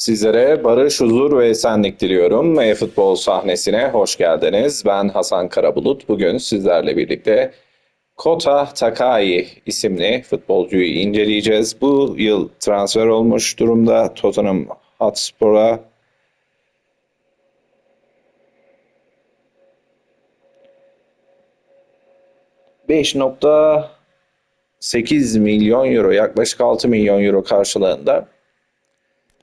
Sizlere barış, huzur ve esenlik diliyorum. E-futbol sahnesine hoş geldiniz. Ben Hasan Karabulut. Bugün sizlerle birlikte Kota Takai isimli futbolcuyu inceleyeceğiz. Bu yıl transfer olmuş durumda Tottenham Hotspur'a. ...5.8 milyon euro, yaklaşık 6 milyon euro karşılığında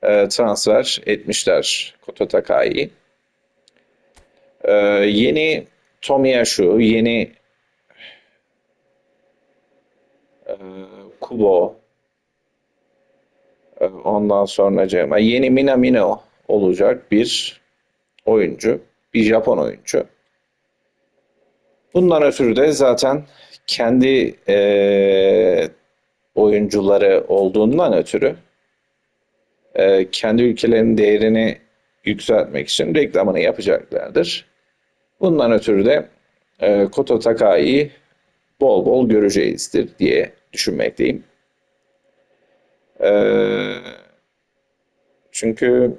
e, transfer etmişler Kota Takai'yi. E, yeni Tomiyasu, yeni e, Kubo, e, ondan sonra yeni Minamino olacak bir oyuncu, bir Japon oyuncu. Bundan ötürü de zaten kendi e, oyuncuları olduğundan ötürü e, kendi ülkelerinin değerini yükseltmek için reklamını yapacaklardır. Bundan ötürü de e, Koto Takai'yi bol bol göreceğizdir diye düşünmekteyim. E, çünkü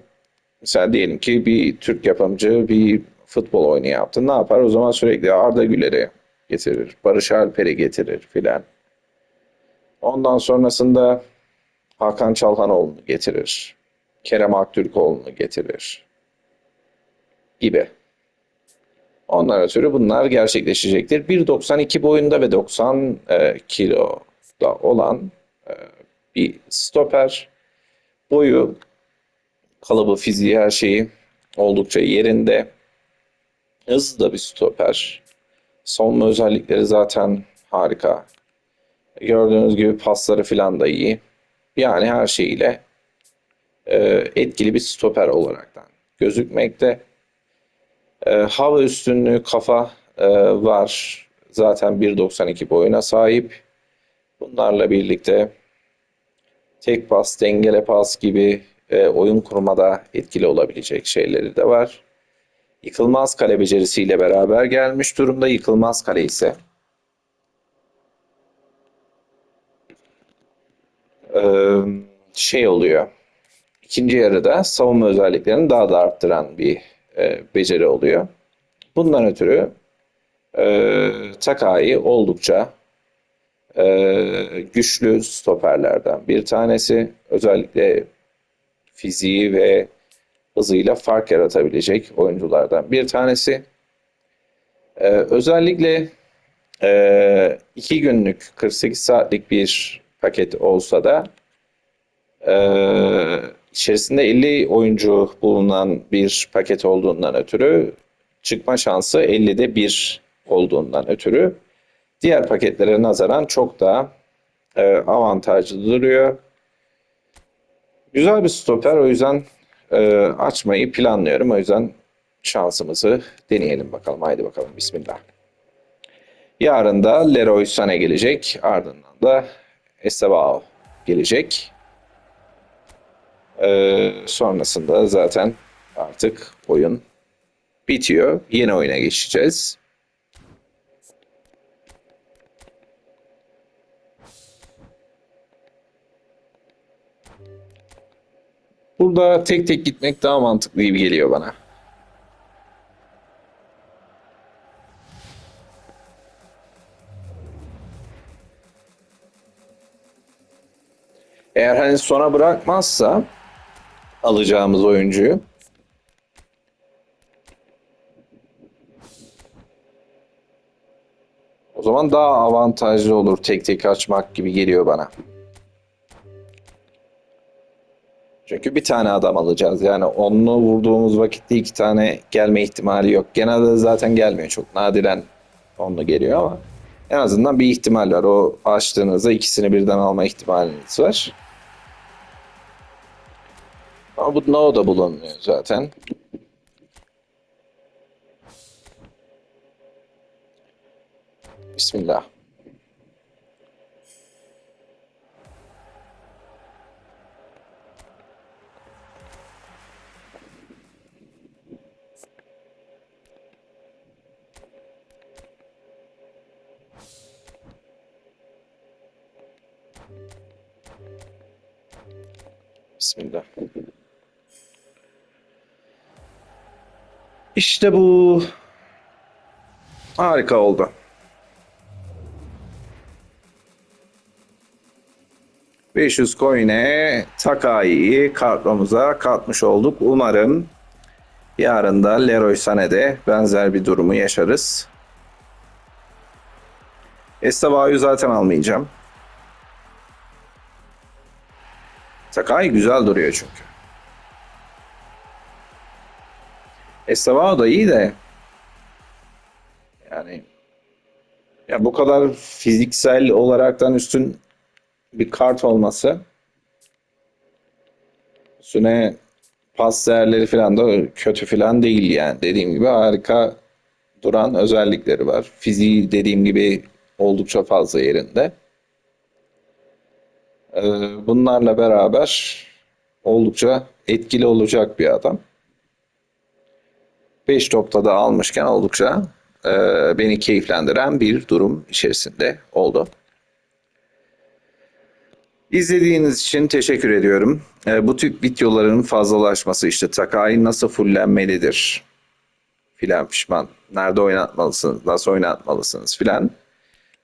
mesela diyelim ki bir Türk yapımcı bir futbol oyunu yaptı. Ne yapar? O zaman sürekli Arda Güler'i getirir. Barış Alper'i getirir filan. Ondan sonrasında Hakan Çalhanoğlu'nu getirir. Kerem Aktürkoğlu'nu getirir. Gibi. Ondan ötürü bunlar gerçekleşecektir. 1.92 boyunda ve 90 e, kiloda olan e, bir stoper. Boyu, kalıbı, fiziği, her şeyi oldukça yerinde. Hızlı da bir stoper. Savunma özellikleri zaten harika. Gördüğünüz gibi pasları falan da iyi. Yani her şeyiyle e, etkili bir stoper olaraktan gözükmekte. E, hava üstünlüğü kafa e, var. Zaten 1.92 boyuna sahip. Bunlarla birlikte tek pas, dengele pas gibi e, oyun kurmada etkili olabilecek şeyleri de var. Yıkılmaz kale becerisiyle beraber gelmiş durumda. Yıkılmaz kale ise şey oluyor. İkinci yarıda savunma özelliklerini daha da arttıran bir beceri oluyor. Bundan ötürü Takai oldukça güçlü stoperlerden bir tanesi. Özellikle fiziği ve hızıyla fark yaratabilecek oyunculardan bir tanesi. E, özellikle e, iki günlük 48 saatlik bir paket olsa da e, içerisinde 50 oyuncu bulunan bir paket olduğundan ötürü çıkma şansı 50'de 1 olduğundan ötürü diğer paketlere nazaran çok daha e, avantajlı duruyor. Güzel bir stoper o yüzden e, açmayı planlıyorum. O yüzden şansımızı deneyelim bakalım. Haydi bakalım bismillah. Yarın da Leroy Sané gelecek. Ardından da Estevao gelecek. Ee, sonrasında zaten artık oyun bitiyor. Yeni oyuna geçeceğiz. Burada tek tek gitmek daha mantıklı gibi geliyor bana. Eğer hani sona bırakmazsa alacağımız oyuncuyu o zaman daha avantajlı olur tek tek açmak gibi geliyor bana. Çünkü bir tane adam alacağız. Yani onlu vurduğumuz vakitte iki tane gelme ihtimali yok. Genelde zaten gelmiyor. Çok nadiren onlu geliyor ama en azından bir ihtimal var. O açtığınızda ikisini birden alma ihtimaliniz var. Ama bu no da bulunmuyor zaten. Bismillah. Bismillah. İşte bu. Harika oldu. ...500 coin'e Takai'yi kartlamamıza katmış olduk. Umarım yarın da Leroy Sané'de benzer bir durumu yaşarız. Estevao'yu zaten almayacağım. Sakai güzel duruyor çünkü. Estevao da iyi de yani ya bu kadar fiziksel olaraktan üstün bir kart olması üstüne pas değerleri falan da kötü falan değil yani. Dediğim gibi harika duran özellikleri var. Fiziği dediğim gibi oldukça fazla yerinde. Ee, Bunlarla beraber oldukça etkili olacak bir adam. 5 topta da almışken oldukça e, beni keyiflendiren bir durum içerisinde oldu. İzlediğiniz için teşekkür ediyorum. E, bu tip videoların fazlalaşması işte Takai nasıl fullenmelidir filan pişman. Nerede oynatmalısınız, nasıl oynatmalısınız filan.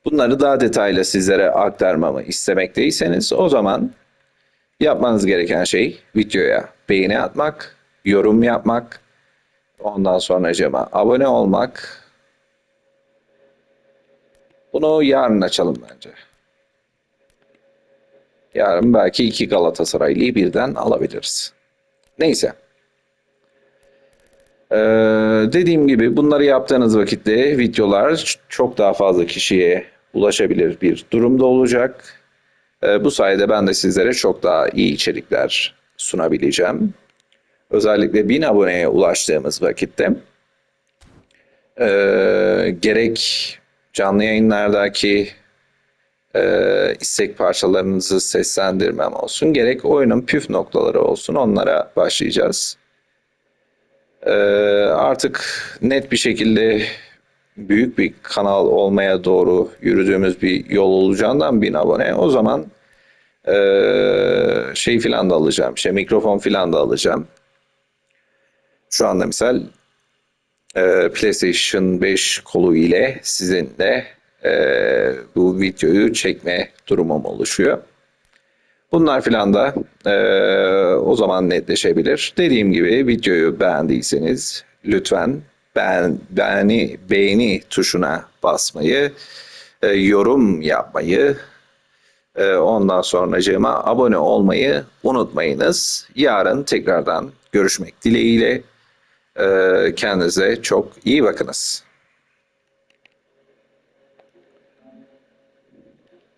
Bunları daha detaylı sizlere aktarmamı istemekteyseniz o zaman yapmanız gereken şey videoya beğeni atmak, yorum yapmak, ondan sonra cema abone olmak. Bunu yarın açalım bence. Yarın belki iki Galatasaraylıyı birden alabiliriz. Neyse. Ee, dediğim gibi bunları yaptığınız vakitte videolar çok daha fazla kişiye ulaşabilir bir durumda olacak. Ee, bu sayede ben de sizlere çok daha iyi içerikler sunabileceğim. Özellikle 1000 aboneye ulaştığımız vakitte e, gerek canlı yayınlardaki e, istek parçalarınızı seslendirmem olsun, gerek oyunun püf noktaları olsun onlara başlayacağız. Ee, artık net bir şekilde büyük bir kanal olmaya doğru yürüdüğümüz bir yol olacağından bin abone. O zaman ee, şey filan da alacağım. işte mikrofon filan da alacağım. Şu anda misal e, PlayStation 5 kolu ile sizinle e, bu videoyu çekme durumum oluşuyor. Bunlar filan da e, o zaman netleşebilir. Dediğim gibi videoyu beğendiyseniz lütfen beğen, beğeni, beğeni tuşuna basmayı, yorum yapmayı, e, ondan sonracığıma abone olmayı unutmayınız. Yarın tekrardan görüşmek dileğiyle. E, kendinize çok iyi bakınız.